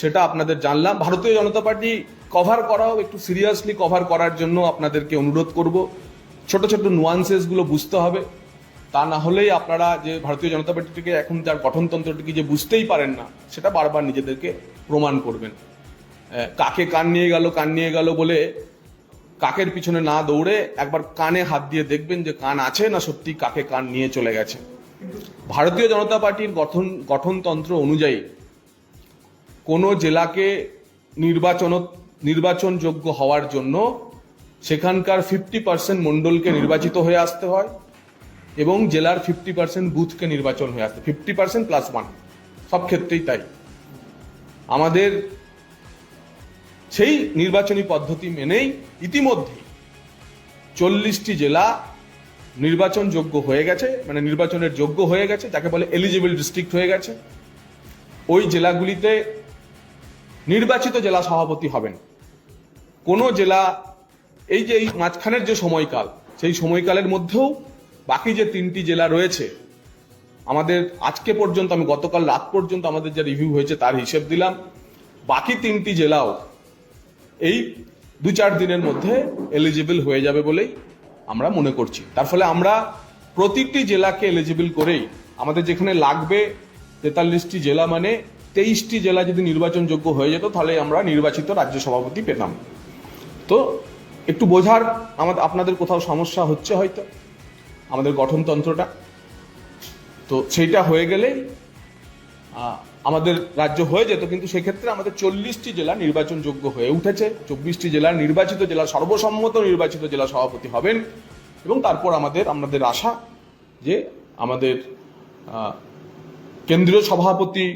সেটা আপনাদের জানলাম। ভারতীয় জনতা পার্টি কভার করাও, একটু সিরিয়াসলি কভার করার জন্য আপনাদেরকে অনুরোধ করব। ছোট ছোট নুয়ান্সেসগুলো বুঝতে হবে। তা না হলেই আপনারা যে ভারতীয় জনতা পার্টিটিকে এখন যার গঠনতন্ত্রটিকে যে বুঝতেই পারেন না, সেটা বারবার নিজেদেরকে প্রমাণ করবেন। কাকে কান নিয়ে গেল, কান নিয়ে গেল বলে কাকের পিছনে না দৌড়ে একবার কানে হাত দিয়ে দেখবেন যে কান আছে না সত্যি কাকে কান নিয়ে চলে গেছে। ভারতীয় জনতা পার্টির গঠন, গঠনতন্ত্র অনুযায়ী কোনো জেলাকে নির্বাচন, নির্বাচনযোগ্য হওয়ার জন্য সেখানকার ফিফটি পার্সেন্ট মণ্ডলকে নির্বাচিত হয়ে আসতে হয় এবং জেলার ফিফটি পার্সেন্ট বুথকে নির্বাচন হয়ে আসতে ফিফটি পার্সেন্ট প্লাস ওয়ান সব ক্ষেত্রেই তাই। আমাদের সেই নির্বাচনী পদ্ধতি মেনেই ইতিমধ্যে চল্লিশটি জেলা নির্বাচন যোগ্য হয়ে গেছে মানে নির্বাচনের যোগ্য হয়ে গেছে, যাকে বলে এলিজিবল ডিস্ট্রিক্ট হয়ে গেছে। ওই জেলাগুলিতে নির্বাচিত জেলা সভাপতি হবেন। কোনো জেলা, এই যে এই মাঝখানের যে সময়কাল, সেই সময়কালের মধ্যেও বাকি যে তিনটি জেলা রয়েছে, আমাদের আজকে পর্যন্ত, আমি গতকাল রাত পর্যন্ত আমাদের যে রিভিউ হয়েছে তার হিসেব দিলাম। বাকি তিনটি জেলাও এই দু চার দিনের মধ্যে এলিজিবল হয়ে যাবে বলেই আমরা মনে করছি। তার ফলে আমরা প্রতিটি জেলাকে এলিজিবল করেই, আমাদের যেখানে লাগবে তেতাল্লিশটি জেলা মানে তেইশটি জেলা যদি নির্বাচনযোগ্য হয়ে যেত, তাহলে আমরা নির্বাচিত রাজ্য সভাপতি পেতাম। তো একটু বোঝার আমাদের, আপনাদের কোথাও সমস্যা হচ্ছে হয়তো? আমাদের গঠনতন্ত্রটা? তো সেইটা হয়ে গেলে আমাদের রাজ্য হয়ে যেত, কিন্তু সেক্ষেত্রে আমাদের চল্লিশটি জেলা নির্বাচনযোগ্য হয়ে উঠেছে। চব্বিশটি জেলার নির্বাচিত জেলা, সর্বসম্মত নির্বাচিত জেলা সভাপতি হবেন এবং তারপর আমাদের আমাদের আশা যে আমাদের কেন্দ্রীয় সভাপতি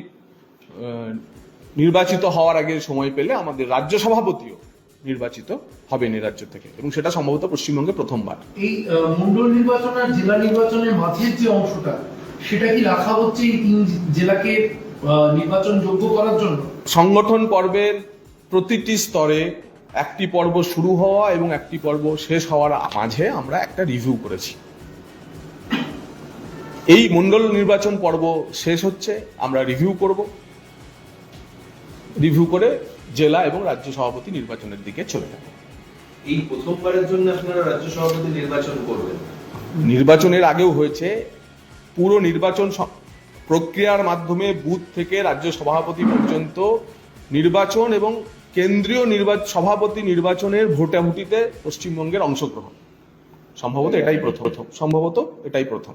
নির্বাচিত হওয়ার আগে সময় পেলে আমাদের রাজ্য সভাপতিও নির্বাচিত হবেন এই রাজ্য থেকে। এবং সেটা সম্ভবত পশ্চিমবঙ্গে প্রথমবার। এই মন্ডল নির্বাচন আর জেলা নির্বাচনের মাঝের যে অংশটা সেটা কি রাখা হচ্ছে এই তিন জেলাকে নির্বাচন যোগ্য করার জন্য? সংগঠন পর্বের প্রতিটি স্তরে একটি পর্ব শুরু হওয়া এবং একটি পর্ব শেষ হওয়ার মাঝে আমরা একটা রিভিউ করেছি। এই মন্ডল নির্বাচন পর্ব শেষ হচ্ছে আমরা রিভিউ করব। রিভিউ করে জেলা এবং রাজ্য সভাপতি নির্বাচনের দিকে চলে যাব এই প্রথমবারের জন্য আপনারা রাজ্য সভাপতি নির্বাচন করবেন? নির্বাচনের আগেও হয়েছে। পুরো নির্বাচন প্রক্রিয়ার মাধ্যমে বুথ থেকে রাজ্য সভাপতি পর্যন্ত নির্বাচন এবং কেন্দ্রীয় নির্বাচন সভাপতি নির্বাচনের ভোটাভুটিতে পশ্চিমবঙ্গের অংশগ্রহণ। সম্ভবত এটাই প্রথম। সম্ভবত এটাই প্রথম।